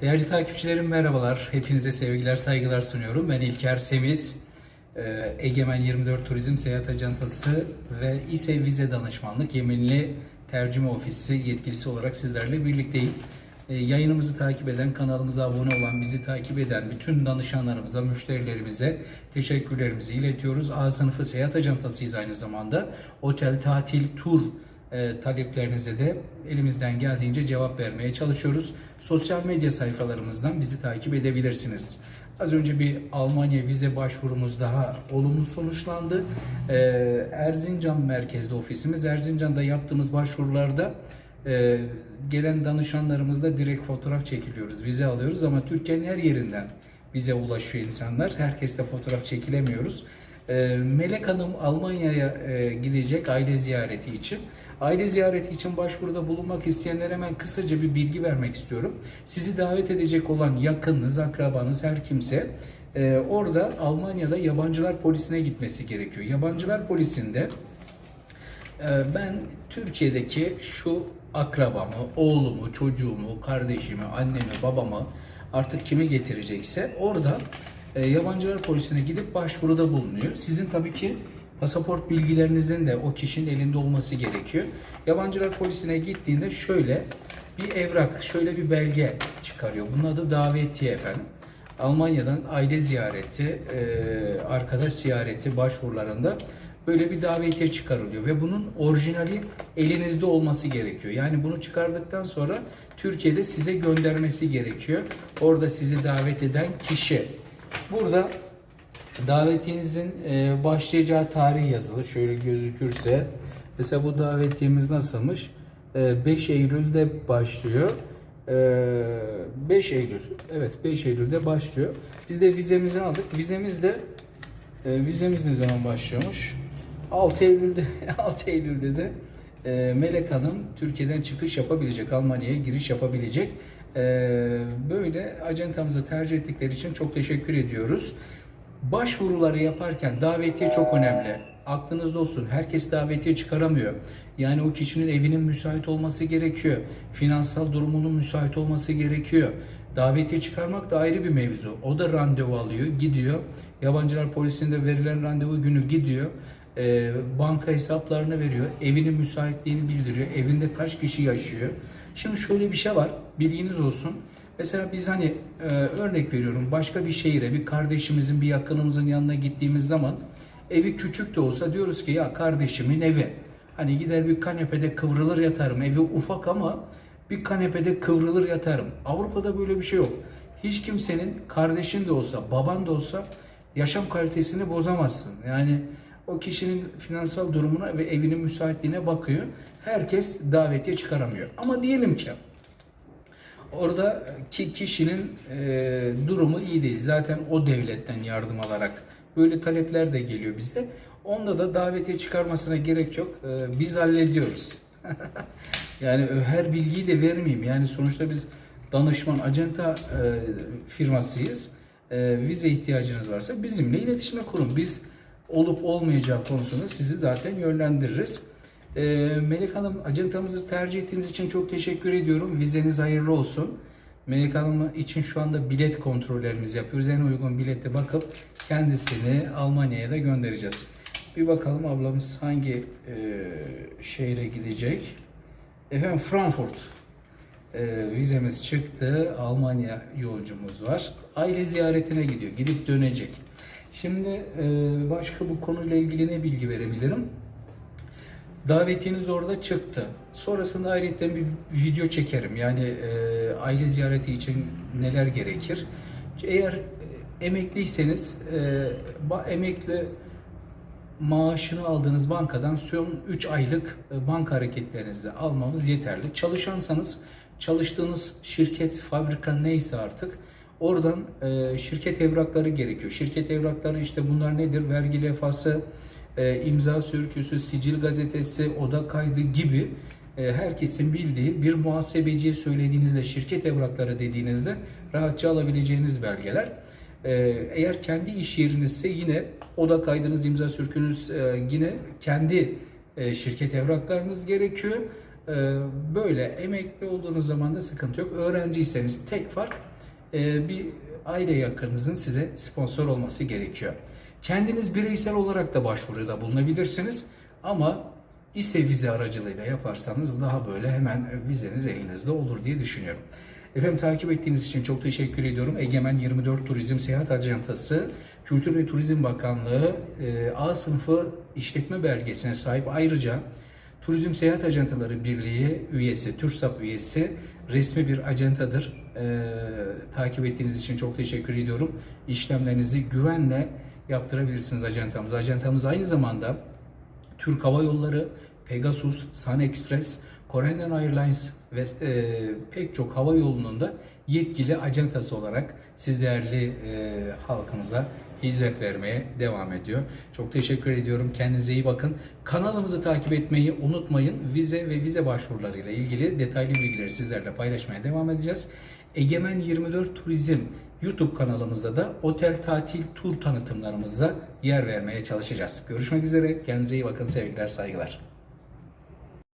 Değerli takipçilerim merhabalar. Hepinize sevgiler, saygılar sunuyorum. Ben İlker Semiz. Ee, Egemen 24 Turizm Seyahat Acentası ve İSE Vize Danışmanlık Yemenli Tercüme Ofisi yetkilisi olarak sizlerle birlikteyim. Ee, Yayınımızı takip eden, kanalımıza abone olan, bizi takip eden bütün danışanlarımıza, müşterilerimize teşekkürlerimizi iletiyoruz. A sınıfı seyahat ajantasıyız aynı zamanda. Otel, tatil, tur e, taleplerinize de elimizden geldiğince cevap vermeye çalışıyoruz. Sosyal medya sayfalarımızdan bizi takip edebilirsiniz. Az önce bir Almanya vize başvurumuz daha olumlu sonuçlandı. E, Erzincan merkezde ofisimiz. Erzincan'da yaptığımız başvurularda e, gelen danışanlarımızla direkt fotoğraf çekiliyoruz, vize alıyoruz ama Türkiye'nin her yerinden bize ulaşıyor insanlar. Herkesle fotoğraf çekilemiyoruz. Ee, Melek Hanım Almanya'ya e, gidecek aile ziyareti için. Aile ziyareti için başvuruda bulunmak isteyenlere hemen kısaca bir bilgi vermek istiyorum. Sizi davet edecek olan yakınınız, akrabanız, her kimse e, orada Almanya'da yabancılar polisine gitmesi gerekiyor. Yabancılar polisinde e, ben Türkiye'deki şu akrabamı, oğlumu, çocuğumu, kardeşimi, annemi, babamı artık kimi getirecekse orada e, yabancılar polisine gidip başvuruda bulunuyor. Sizin tabii ki pasaport bilgilerinizin de o kişinin elinde olması gerekiyor. Yabancılar polisine gittiğinde şöyle bir evrak, şöyle bir belge çıkarıyor. Bunun adı davetiye efendim. Almanya'dan aile ziyareti, e, arkadaş ziyareti başvurularında böyle bir davetiye çıkarılıyor ve bunun orijinali elinizde olması gerekiyor. Yani bunu çıkardıktan sonra Türkiye'de size göndermesi gerekiyor. Orada sizi davet eden kişi. Burada davetiyenizin e, başlayacağı tarih yazılı. Şöyle gözükürse. Mesela bu davetiyemiz nasılmış? E, 5 Eylül'de başlıyor. E, 5 Eylül. Evet 5 Eylül'de başlıyor. Biz de vizemizi aldık. Vizemiz de e, vizemiz ne zaman başlıyormuş? 6 Eylül'de 6 Eylül'de de e, Melek Hanım Türkiye'den çıkış yapabilecek, Almanya'ya giriş yapabilecek. E, böyle acentamızı tercih ettikleri için çok teşekkür ediyoruz. Başvuruları yaparken davetiye çok önemli. Aklınızda olsun. Herkes davetiye çıkaramıyor. Yani o kişinin evinin müsait olması gerekiyor. Finansal durumunun müsait olması gerekiyor. Davetiye çıkarmak da ayrı bir mevzu. O da randevu alıyor, gidiyor. Yabancılar polisinde verilen randevu günü gidiyor. Ee, banka hesaplarını veriyor. Evinin müsaitliğini bildiriyor. Evinde kaç kişi yaşıyor. Şimdi şöyle bir şey var. Bilginiz olsun. Mesela biz hani e, örnek veriyorum başka bir şehire bir kardeşimizin bir yakınımızın yanına gittiğimiz zaman evi küçük de olsa diyoruz ki ya kardeşimin evi. Hani gider bir kanepede kıvrılır yatarım. Evi ufak ama bir kanepede kıvrılır yatarım. Avrupa'da böyle bir şey yok. Hiç kimsenin kardeşin de olsa, baban da olsa yaşam kalitesini bozamazsın. Yani o kişinin finansal durumuna ve evinin müsaitliğine bakıyor. Herkes davetiye çıkaramıyor. Ama diyelim ki Orada ki kişinin e, durumu iyi değil. Zaten o devletten yardım alarak böyle talepler de geliyor bize. Onda da davetiye çıkarmasına gerek yok. E, biz hallediyoruz. yani her bilgiyi de vermeyeyim. Yani sonuçta biz danışman, acenta e, firmasıyız. E, vize ihtiyacınız varsa bizimle iletişime kurun. Biz olup olmayacağı konusunda sizi zaten yönlendiririz. Ee, Melek Hanım acentamızı tercih ettiğiniz için çok teşekkür ediyorum. Vizeniz hayırlı olsun. Melek Hanım için şu anda bilet kontrollerimizi yapıyoruz. En uygun bilete bakıp kendisini Almanya'ya da göndereceğiz. Bir bakalım ablamız hangi e, şehre gidecek. Efendim Frankfurt. E, vizemiz çıktı. Almanya yolcumuz var. Aile ziyaretine gidiyor. Gidip dönecek. Şimdi e, başka bu konuyla ilgili ne bilgi verebilirim? Davetiniz orada çıktı. Sonrasında ayrıca bir video çekerim. Yani e, aile ziyareti için neler gerekir? Eğer e, emekliyseniz e, emekli maaşını aldığınız bankadan son 3 aylık e, banka hareketlerinizi almamız yeterli. Çalışansanız çalıştığınız şirket, fabrika neyse artık oradan e, şirket evrakları gerekiyor. Şirket evrakları işte bunlar nedir? Vergi lefası, e, imza sürküsü, sicil gazetesi, oda kaydı gibi e, herkesin bildiği bir muhasebeciye söylediğinizde, şirket evrakları dediğinizde rahatça alabileceğiniz belgeler. E, eğer kendi iş yerinizse yine oda kaydınız, imza sürkünüz e, yine kendi şirket evraklarınız gerekiyor. Böyle emekli olduğunuz zaman da sıkıntı yok. Öğrenciyseniz tek fark bir aile yakınınızın size sponsor olması gerekiyor. Kendiniz bireysel olarak da başvuruda bulunabilirsiniz ama İSE vize aracılığıyla yaparsanız daha böyle hemen vizeniz elinizde olur diye düşünüyorum. Efendim takip ettiğiniz için çok teşekkür ediyorum. Egemen 24 Turizm Seyahat Acentası, Kültür ve Turizm Bakanlığı e, A sınıfı işletme belgesine sahip ayrıca Turizm Seyahat Ajantaları Birliği üyesi, TÜRSAP üyesi resmi bir acentadır. E, takip ettiğiniz için çok teşekkür ediyorum. İşlemlerinizi güvenle yaptırabilirsiniz acentamız. Acentamız aynı zamanda Türk Hava Yolları, Pegasus, Sun Express, Korean Airlines ve e, pek çok hava yolunun da yetkili acentası olarak siz değerli e, halkımıza hizmet vermeye devam ediyor. Çok teşekkür ediyorum. Kendinize iyi bakın. Kanalımızı takip etmeyi unutmayın. Vize ve vize başvurularıyla ilgili detaylı bilgileri sizlerle paylaşmaya devam edeceğiz. Egemen 24 Turizm YouTube kanalımızda da otel, tatil, tur tanıtımlarımıza yer vermeye çalışacağız. Görüşmek üzere. Kendinize iyi bakın. Sevgiler, saygılar.